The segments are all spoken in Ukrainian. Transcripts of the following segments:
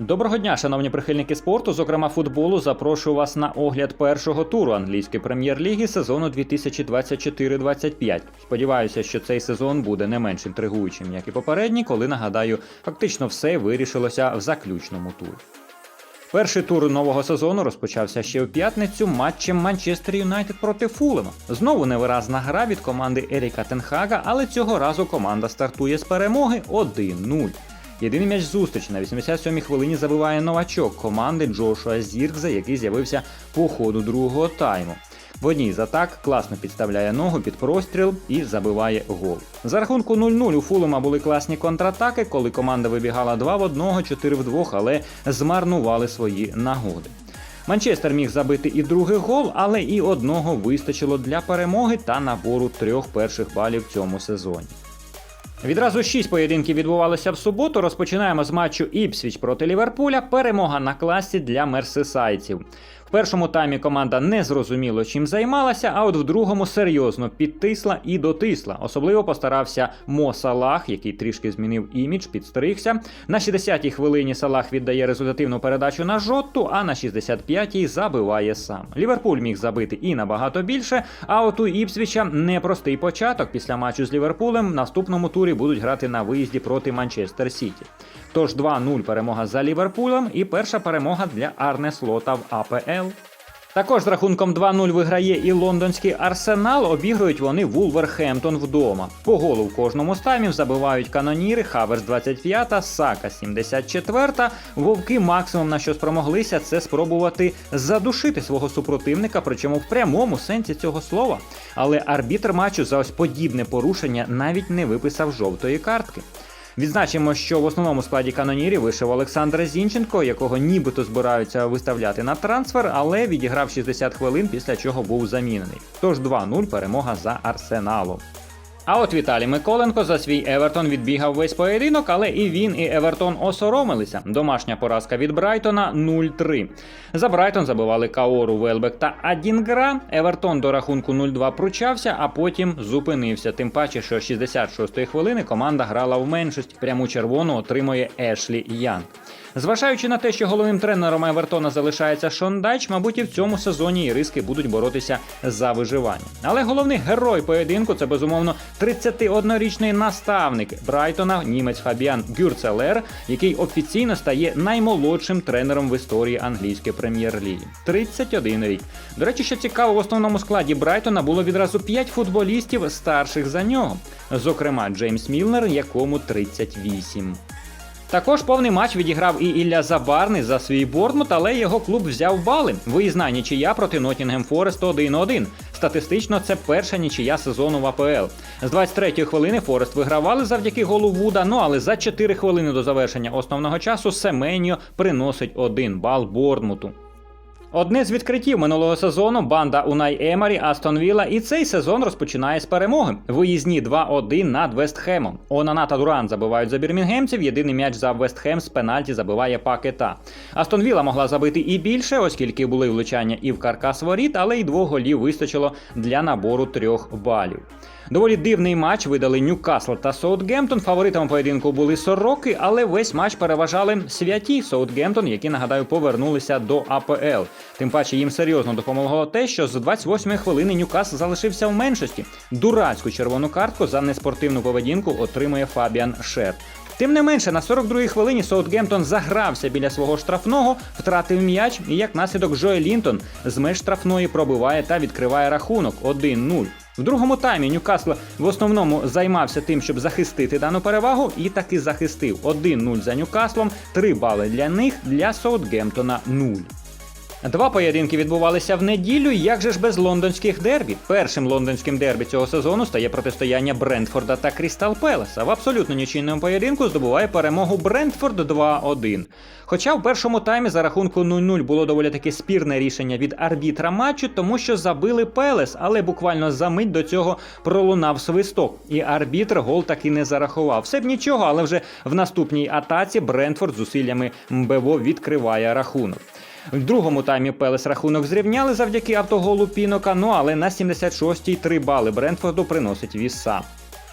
Доброго дня, шановні прихильники спорту, зокрема футболу. Запрошую вас на огляд першого туру англійської прем'єр-ліги сезону 2024-25. Сподіваюся, що цей сезон буде не менш інтригуючим, як і попередній, коли нагадаю, фактично все вирішилося в заключному турі. Перший тур нового сезону розпочався ще у п'ятницю матчем Манчестер Юнайтед проти Фулема. Знову невиразна гра від команди Еріка Тенхага, але цього разу команда стартує з перемоги 1-0. Єдиний м'яч зустріч на 87-й хвилині забиває новачок команди Джошуа Зіркза, який з'явився по ходу другого тайму. В одній з атак класно підставляє ногу під простріл і забиває гол. За рахунку 0-0 у Фулема були класні контратаки, коли команда вибігала 2 в 1, 4 в 2, але змарнували свої нагоди. Манчестер міг забити і другий гол, але і одного вистачило для перемоги та набору трьох перших балів в цьому сезоні. Відразу шість поєдинків відбувалися в суботу. Розпочинаємо з матчу Іпсвіч проти Ліверпуля. Перемога на класі для мерсисайців. В першому таймі команда не зрозуміло чим займалася, а от в другому серйозно підтисла і дотисла. Особливо постарався Мо Салах, який трішки змінив імідж, підстригся. На 60-й хвилині Салах віддає результативну передачу на Жотту, а на 65-й забиває сам. Ліверпуль міг забити і набагато більше. А от у Іпсвіча непростий початок після матчу з Ліверпулем. В наступному турі будуть грати на виїзді проти Манчестер Сіті. Тож 2-0 перемога за Ліверпулем і перша перемога для Арне Слота в АПЛ. Також з рахунком 2-0 виграє і лондонський арсенал. Обігрують вони Вулверхемптон вдома. По голу в кожному з таймів забивають каноніри, Хаверс 25, Сака 74. Вовки максимум на що спромоглися, це спробувати задушити свого супротивника, причому в прямому сенсі цього слова. Але арбітр матчу за ось подібне порушення навіть не виписав жовтої картки. Відзначимо, що в основному складі канонірів вийшов Олександр Зінченко, якого нібито збираються виставляти на трансфер, але відіграв 60 хвилин, після чого був замінений. Тож 2-0 перемога за Арсеналом. А от Віталій Миколенко за свій Евертон відбігав весь поєдинок, але і він, і Евертон осоромилися. Домашня поразка від Брайтона 0-3. За Брайтон забивали Каору, Велбек та Адінгра. Евертон до рахунку 0-2 пручався, а потім зупинився. Тим паче, що 66-ї хвилини команда грала в меншості. Пряму червону отримує Ешлі Янг. Зважаючи на те, що головним тренером Евертона залишається Шон Дач, мабуть, і в цьому сезоні іриски будуть боротися за виживання. Але головний герой поєдинку це безумовно 31-річний наставник Брайтона, німець Фабіан Гюрцелер, який офіційно стає наймолодшим тренером в історії англійської прем'єр-ліги. 31 рік. До речі, що цікаво, в основному складі Брайтона було відразу 5 футболістів старших за нього. Зокрема, Джеймс Мілнер, якому 38. Також повний матч відіграв і Ілля Забарний за свій Бортмут, але його клуб взяв бали. Виїзна нічия проти Ноттінгем Форест 1-1. Статистично це перша нічия сезону в АПЛ. З 23-ї хвилини Форест вигравали завдяки голу Вуда. Ну але за 4 хвилини до завершення основного часу Семеньо приносить один бал Бортмуту. Одне з відкриттів минулого сезону банда Унай Емарі Астон Вілла і цей сезон розпочинає з перемоги. Виїзні 2-1 над Вестхемом. Онана та Дуран забивають за бірмінгемців. Єдиний м'яч за Вестхем з пенальті забиває пакета. Астон Вілла могла забити і більше, оскільки були влучання і в каркас воріт, але й двох голів вистачило для набору трьох балів. Доволі дивний матч видали Ньюкасл та Соутгемптон. Фаворитами поєдинку були сороки, але весь матч переважали святі Соутгемптон, які нагадаю повернулися до АПЛ. Тим паче їм серйозно допомогло те, що з 28-ї хвилини Ньюкасл залишився в меншості. Дурацьку червону картку за неспортивну поведінку отримує Фабіан Шер. Тим не менше, на 42-й хвилині Соутгемптон загрався біля свого штрафного, втратив м'яч, і як наслідок Джоель Лінтон з меж штрафної пробиває та відкриває рахунок 1-0. В другому таймі Ньюкасл в основному займався тим, щоб захистити дану перевагу, і таки захистив 1-0 за Ньюкаслом, 3 бали для них, для Соутгемптона 0. Два поєдинки відбувалися в неділю. Як же ж без лондонських дербі? Першим лондонським дербі цього сезону стає протистояння Брентфорда та Крістал Пелеса. В абсолютно нічийному поєдинку здобуває перемогу Брентфорд 2-1. Хоча в першому таймі за рахунку 0-0 було доволі таки спірне рішення від арбітра матчу, тому що забили Пелес, але буквально за мить до цього пролунав свисток. І арбітр гол таки не зарахував. Все б нічого, але вже в наступній атаці Брентфорд зусиллями МБВО відкриває рахунок. В другому таймі Пелес рахунок зрівняли завдяки автоголу Пінока. Ну але на 76-й 3 бали Брентфорду приносить віса.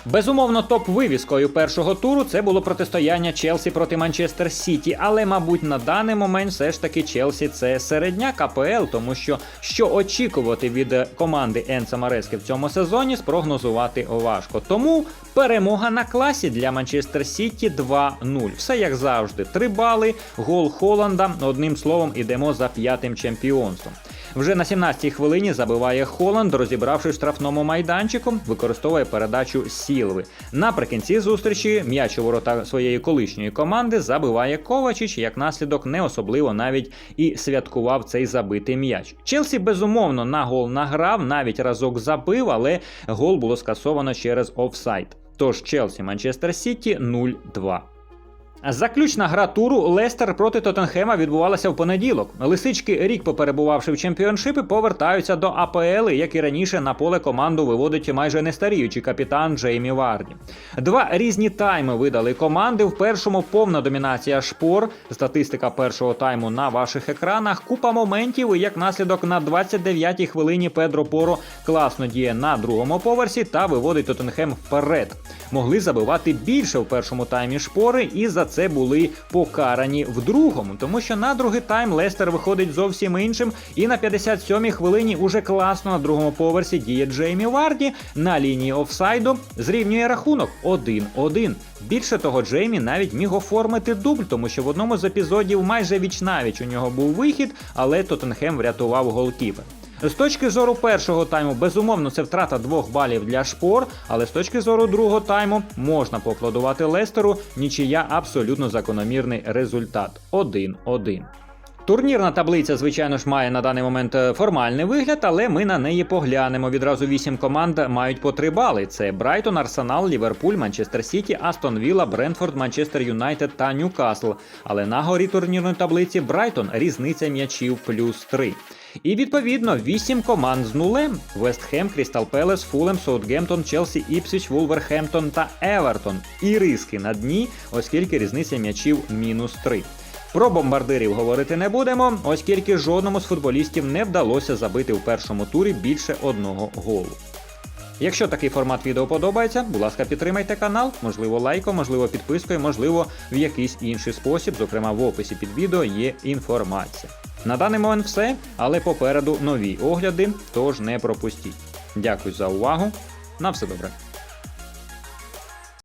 Безумовно, топ-вивіскою першого туру це було протистояння Челсі проти Манчестер Сіті. Але, мабуть, на даний момент все ж таки Челсі це середняк АПЛ, тому що що очікувати від е, команди Енса Марески в цьому сезоні, спрогнозувати важко. Тому перемога на класі для Манчестер Сіті 2-0. Все як завжди. Три бали, гол Холланда. Одним словом, ідемо за п'ятим чемпіонством. Вже на 17-й хвилині забиває Холланд, розібравши штрафному майданчику, використовує передачу Сілви. Наприкінці зустрічі м'яч у ворота своєї колишньої команди забиває Ковачич, як наслідок не особливо навіть і святкував цей забитий м'яч. Челсі безумовно на гол награв, навіть разок забив, але гол було скасовано через офсайд. Тож Челсі Манчестер Сіті 0-2. Заключна гра туру Лестер проти Тоттенхема відбувалася в понеділок. Лисички, рік поперебувавши в чемпіоншипі, повертаються до АПЛ, як і раніше на поле команду виводить майже не старіючий капітан Джеймі Варді. Два різні тайми видали команди. В першому повна домінація шпор. Статистика першого тайму на ваших екранах. Купа моментів. І як наслідок на 29-й хвилині Педро Поро класно діє на другому поверсі та виводить Тоттенхем вперед. Могли забивати більше в першому таймі шпори, і за це були покарані в другому, тому що на другий тайм Лестер виходить зовсім іншим. І на 57-й хвилині уже класно на другому поверсі діє Джеймі Варді на лінії офсайду зрівнює рахунок 1-1. Більше того, Джеймі навіть міг оформити дубль, тому що в одному з епізодів майже віч-навіч у нього був вихід, але Тоттенхем врятував голкіпер. З точки зору першого тайму, безумовно, це втрата двох балів для шпор, але з точки зору другого тайму можна поаплодувати Лестеру. Нічия абсолютно закономірний результат 1-1. Турнірна таблиця, звичайно ж, має на даний момент е, формальний вигляд, але ми на неї поглянемо. Відразу вісім команд мають по три бали: це Брайтон, Арсенал, Ліверпуль, Манчестер Сіті, Астон Вілла, Брентфорд, Манчестер Юнайтед та Ньюкасл. Але на горі турнірної таблиці Брайтон різниця м'ячів плюс 3. І відповідно вісім команд з нулем: Вестхем, Крістал Пелес, Фулем, Саутгемптон, Челсі, Іпсвіч, Вулверхемптон та Евертон. І риски на дні, оскільки різниця м'ячів мінус 3. Про бомбардирів говорити не будемо, оскільки жодному з футболістів не вдалося забити в першому турі більше одного голу. Якщо такий формат відео подобається, будь ласка, підтримайте канал, можливо, лайком, можливо, підпискою, можливо, в якийсь інший спосіб, зокрема в описі під відео є інформація. На даний момент все, але попереду нові огляди, тож не пропустіть. Дякую за увагу. На все добре.